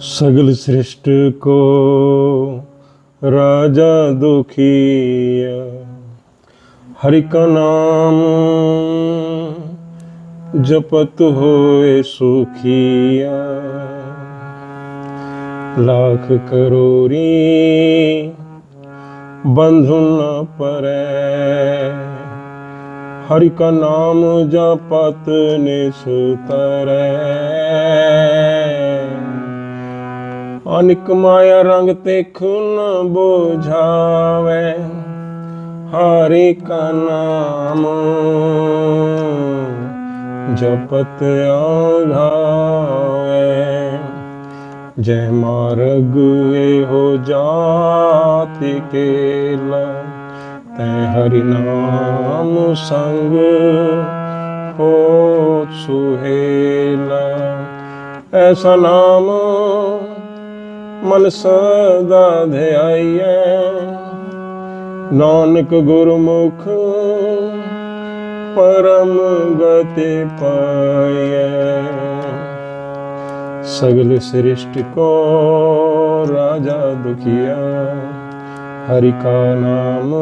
ਸਗਲ ਸ੍ਰਿਸ਼ਟ ਕੋ ਰਾਜਾ ਦੁਖੀਆ ਹਰਿ ਕਾ ਨਾਮ ਜਪਤ ਹੋਏ ਸੁਖੀਆ ਲੱਖ ਕਰੋੜੀ ਬੰਧੁ ਨ ਪਰੈ। ਹਰਿ ਕਾ ਨਾਮ ਜਪਤ ਨਿਸਤਰੈ। ਅਨਿਕ ਮਾਇਆ ਰੰਗ ਤੇ ਖੁਨ ਬੁਝਾਵੇ, ਹਰਿ ਕਾ ਨਾਮ ਜਪਤ ਆਘਾਵੇ ਜੈ ਮਾਰਗ ਇਹੋ ਜਾਤੀ ਕੇਲਾ, ਤੈ ਹਰਿ ਨਾਮ ਸੰਗ ਹੋ ਸੁਹੇਲਾ। ਐਸਾ ਨਾਮ ਮਨ ਸਦਾ ਧਿਆਈਐ। ਨਾਨਕ ਗੁਰਮੁਖ, ਪਰਮ ਗਤੀ ਪਾਈਐ। ਸਗਲ ਸ੍ਰਿਸ਼ਟ ਕੋ ਰਾਜਾ ਦੁਖੀਆ ਹਰਿ ਕਾ ਨਾਮ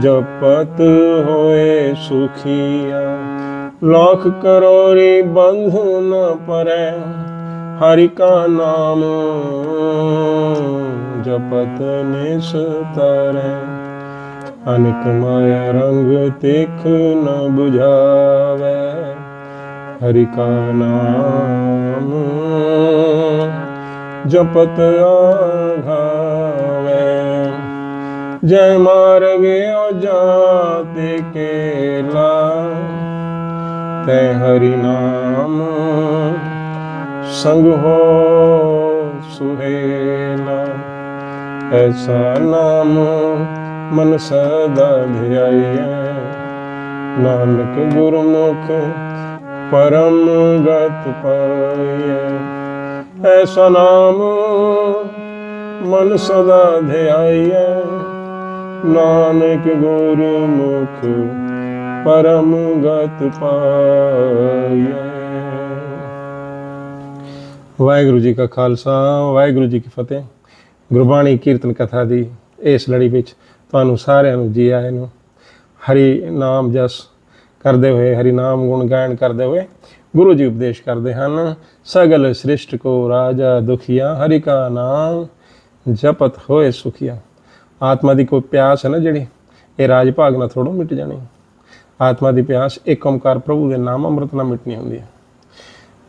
ਜਪਤ ਹੋਏ ਸੁਖੀਆ ਲੱਖ ਕਰੋੜੀ ਬੰਧ ਨ ਪਰੈ। ਹਰਿ ਕਾ ਨਾਮ ਜਪਤ ਨਿਸਤਰੈ। ਅਨਕ ਮਾਇਆ ਰੰਗ ਤੇਖ ਨ 부ਝਾਵੇ ਹਰਿ ਕਾ ਨਾਮ ਜਪਤ ਆਘਾਵੇ। ਜੈ ਮਾਰਗ ਜਾਤੇ ਕੇਲਾ, ਤੈ ਹਰਿ ਨਾਮ ਸੰਗ ਹੋ ਸੁਹੇਲਾ, ਐਸਾ ਨਾਮ ਮਨ ਸਦਾ ਧਿਆਈਐ। ਨਾਨਕ ਗੁਰਮੁਖ ਪਰਮ ਗਤ ਪਾਈਐ। ਐਸਾ ਨਾਮ ਮਨ ਸਦਾ ਧਿਆਈਐ। ਨਾਨਕ ਗੁਰਮੁਖ ਪਰਮ ਗਤ ਪਾਈਐ। ਵਾਹਿਗੁਰੂ ਜੀ ਕਾ ਖਾਲਸਾ, ਵਾਹਿਗੁਰੂ ਜੀ ਕੀ ਫਤਿਹ। ਗੁਰਬਾਣੀ ਕੀਰਤਨ ਕਥਾ ਦੀ ਇਸ ਲੜੀ ਵਿੱਚ ਤੁਹਾਨੂੰ ਸਾਰਿਆਂ ਨੂੰ ਜੀ ਆਇਆਂ ਨੂੰ ਹਰੀ ਨਾਮ ਜਸ ਕਰਦੇ ਹੋਏ, ਹਰੀ ਨਾਮ ਗੁਣ ਗਾਇਨ ਕਰਦੇ ਹੋਏ ਗੁਰੂ ਜੀ ਉਪਦੇਸ਼ ਕਰਦੇ ਹਨ, ਸਗਲ ਸ੍ਰਿਸ਼ਟ ਕੋ ਰਾਜਾ ਦੁਖੀਆ, ਹਰੀ ਕਾ ਨਾਮ ਜਪਤ ਹੋਏ ਸੁਖੀਆ। ਆਤਮਾ ਦੀ ਕੋਈ ਪਿਆਸ ਹੈ ਨਾ ਜਿਹੜੀ, ਇਹ ਰਾਜ ਭਾਗ ਨਾਲ ਥੋੜੋ ਮਿਟ ਜਾਣੀ। ਆਤਮਾ ਦੀ ਪਿਆਸ ਇੱਕ ਓਮਕਾਰ ਪ੍ਰਭੂ ਦੇ ਨਾਮ ਅੰਮ੍ਰਿਤ ਨਾਲ ਮਿਟਣੀ ਹੁੰਦੀ ਹੈ।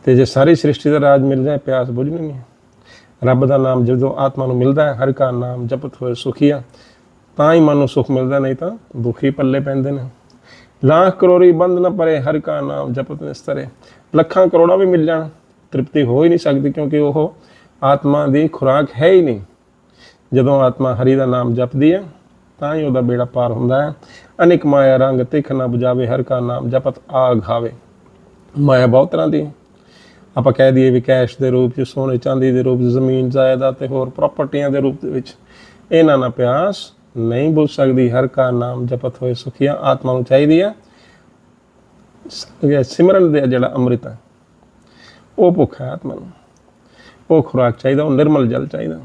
ਤੇ ਜੇ ਸਾਰੀ ਸ੍ਰਿਸ਼ਟੀ ਦਾ ਰਾਜ ਮਿਲ ਜਾਏ, ਪਿਆਸ ਬੁਝਣੀ ਨਹੀਂ ਰੱਬ ਦਾ ਨਾਮ ਜਦੋਂ ਆਤਮਾ ਨੂੰ ਮਿਲਦਾ ਹੈ, ਹਰ ਕਾ ਨਾਮ ਜਪਤ ਹੋਏ ਸੁਖੀਆ ਤਾਂ ਹੀ ਮਨ ਨੂੰ ਸੁਖ ਮਿਲਦਾ, ਨਹੀਂ ਤਾਂ ਦੁਖੀ ਪੱਲੇ ਪੈਂਦੇ ਨੇ। ਲੱਖ ਕਰੋੜੀ ਬੰਦ ਨਾ ਪਰੇ, ਹਰ ਕਾ ਨਾਮ ਜਪਤ ਨਿਸਤਰੇ। ਲੱਖਾਂ ਕਰੋੜਾਂ ਵੀ ਮਿਲ ਜਾਣ, ਤ੍ਰਿਪਤੀ ਹੋ ਹੀ ਨਹੀਂ ਸਕਦੀ ਕਿਉਂਕਿ ਉਹ ਆਤਮਾ ਦੀ ਖੁਰਾਕ ਹੈ ਹੀ ਨਹੀਂ। ਜਦੋਂ ਆਤਮਾ ਹਰੀ ਦਾ ਨਾਮ ਜਪਦੀ ਹੈ, ਤਾਂ ਹੀ ਉਹਦਾ ਬੇੜਾ ਪਾਰ ਹੁੰਦਾ ਹੈ। ਅਨੇਕ ਮਾਇਆ ਰੰਗ ਤਿੱਖ ਨਾ ਬੁਝਾਵੇ, ਹਰ ਕਾ ਨਾਮ ਜਪਤ ਆਘਾਵੇ ਮਾਇਆ ਬਹੁਤ ਤਰ੍ਹਾਂ ਦੀ ਆਪਾਂ ਕਹਿ ਦਈਏ ਵੀ ਕੈਸ਼ ਦੇ ਰੂਪ 'ਚ, ਸੋਨੇ ਚਾਂਦੀ ਦੇ ਰੂਪ 'ਚ, ਜ਼ਮੀਨ ਜਾਇਦਾਦ ਤੇ ਹੋਰ ਪ੍ਰਾਪਰਟੀਆਂ ਦੇ ਰੂਪ ਦੇ ਵਿੱਚ ਇਹਨਾਂ ਨਾਲ ਪਿਆਸ ਨਹੀਂ ਬੁੱਝ ਸਕਦੀ। ਹਰ ਕਾ ਨਾਮ ਜਪਤ ਹੋਏ ਸੁਖੀਆ ਆਤਮਾ ਨੂੰ ਚਾਹੀਦੀ ਹੈ ਸਿਮਰਨ ਦੇ ਜਿਹੜਾ ਅੰਮ੍ਰਿਤ ਹੈ। ਉਹ ਭੁੱਖ ਹੈ ਆਤਮਾ ਨੂੰ। ਉਹ ਖੁਰਾਕ ਚਾਹੀਦਾ, ਉਹ ਨਿਰਮਲ ਜਲ ਚਾਹੀਦਾ।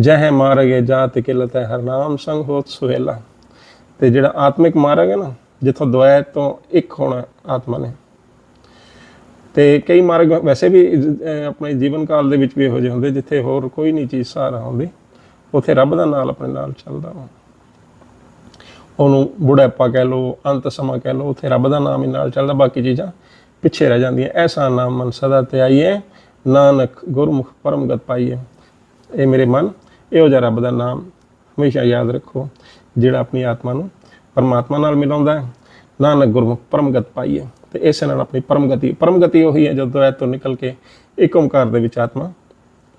ਜਹ ਮਾਰਗੇ ਜਾਤ ਕਿਲਤ ਹੈ, ਹਰ ਨਾਮ ਸੰਗ ਹੋਤ ਸੁਹੇਲਾ। ਤੇ ਜਿਹੜਾ ਆਤਮਿਕ ਮਾਰਗ ਹੈ ਨਾ, ਜਿੱਥੋਂ ਦੁਆਇਤ ਤੋਂ ਇੱਕ ਹੋਣਾ ਆਤਮਾ ਨੇ। ਤੇ ਕਈ ਮਾਰਗ ਵੈਸੇ ਵੀ ਆਪਣੇ ਜੀਵਨ ਕਾਲ ਦੇ ਵਿੱਚ ਵੀ ਇਹੋ ਜਿਹੇ ਹੁੰਦੇ, ਜਿੱਥੇ ਹੋਰ ਕੋਈ ਨਹੀਂ ਚੀਜ਼ ਸਹਾਰਾ ਹੁੰਦੀ। ਉੱਥੇ ਰੱਬ ਦਾ ਨਾਲ ਆਪਣੇ ਨਾਲ ਚੱਲਦਾ ਵਾ। ਉਹਨੂੰ ਬੁਢਾਪਾ ਕਹਿ ਲਓ, ਅੰਤ ਸਮਾਂ ਕਹਿ ਲਓ, ਉੱਥੇ ਰੱਬ ਦਾ ਨਾਮ ਹੀ ਨਾਲ ਚੱਲਦਾ, ਬਾਕੀ ਚੀਜ਼ਾਂ ਪਿੱਛੇ ਰਹਿ ਜਾਂਦੀਆਂ। ਐਸਾ ਨਾਮ ਮਨ ਸਦਾ ਤੇ ਆਈਏ, ਨਾਨਕ ਗੁਰਮੁਖ ਪਰਮਗਤ ਪਾਈਏ। ਇਹ ਮੇਰੇ ਮਨ, ਇਹੋ ਜਿਹਾ ਰੱਬ ਦਾ ਨਾਮ ਹਮੇਸ਼ਾ ਯਾਦ ਰੱਖੋ, ਜਿਹੜਾ ਆਪਣੀ ਆਤਮਾ ਨੂੰ ਪਰਮਾਤਮਾ ਨਾਲ ਮਿਲਾਉਂਦਾ ਹੈ। ਨਾਨਕ ਗੁਰਮੁਖ ਪਰਮਗਤ ਪਾਈਏ। ਤੇ ਇਸ ਨਾਲ ਆਪਣੀ ਪਰਮਗਤੀ ਪਰਮਗਤੀ ਉਹੀ ਹੈ ਜਦੋਂ ਇਹ ਤੋਂ ਨਿਕਲ ਕੇ ਇੱਕ ਓਮਕਾਰ ਦੇ ਵਿੱਚ ਆਤਮਾ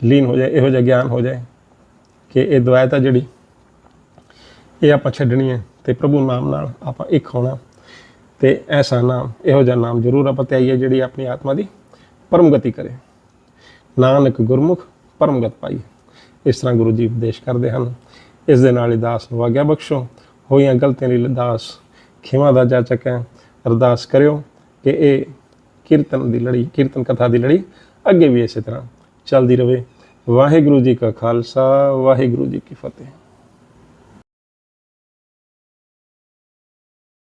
ਲੀਨ ਹੋ ਜਾਏ, ਇਹੋ ਜਿਹਾ ਗਿਆਨ ਹੋ ਜਾਏ ਕਿ ਇਹ ਦੁਆਇਤ ਹੈ ਜਿਹੜੀ ਇਹ ਆਪਾਂ ਛੱਡਣੀ ਹੈ ਤੇ ਪ੍ਰਭੂ ਨਾਮ ਨਾਲ ਆਪਾਂ ਇੱਕ ਹੋਣਾ ਤੇ ਐਸਾ ਨਾਮ, ਇਹੋ ਜਿਹਾ ਨਾਮ ਜ਼ਰੂਰ ਆਪਾਂ ਤੇ ਜਿਹੜੀ ਆਪਣੀ ਆਤਮਾ ਦੀ ਪਰਮਗਤੀ ਕਰੇ। ਨਾਨਕ ਗੁਰਮੁਖ ਪਰਮਗਤ ਪਾਈ ਇਸ ਤਰ੍ਹਾਂ ਗੁਰੂ ਜੀ ਉਪਦੇਸ਼ ਕਰਦੇ ਹਨ। ਇਸ ਦੇ ਨਾਲ ਹੀ ਦਾਸ ਨੂੰ ਆਗਿਆ ਬਖਸ਼ੋ। ਹੋਈਆਂ ਗਲਤੀਆਂ ਲਈ ਦਾਸ ਖਿਮਾ ਦਾ ਜਾ ਹੈ। ਅਰਦਾਸ ਕਰਿਓ। ਕਿ ਇਹ ਕੀਰਤਨ ਦੀ ਲੜੀ, ਕੀਰਤਨ ਕਥਾ ਦੀ ਲੜੀ ਅੱਗੇ ਵੀ ਇਸੇ ਤਰ੍ਹਾਂ ਚੱਲਦੀ ਰਹੇ ਵਾਹਿਗੁਰੂ ਜੀ ਕਾ ਖਾਲਸਾ, ਵਾਹਿਗੁਰੂ ਜੀ ਕੀ ਫਤਿਹ।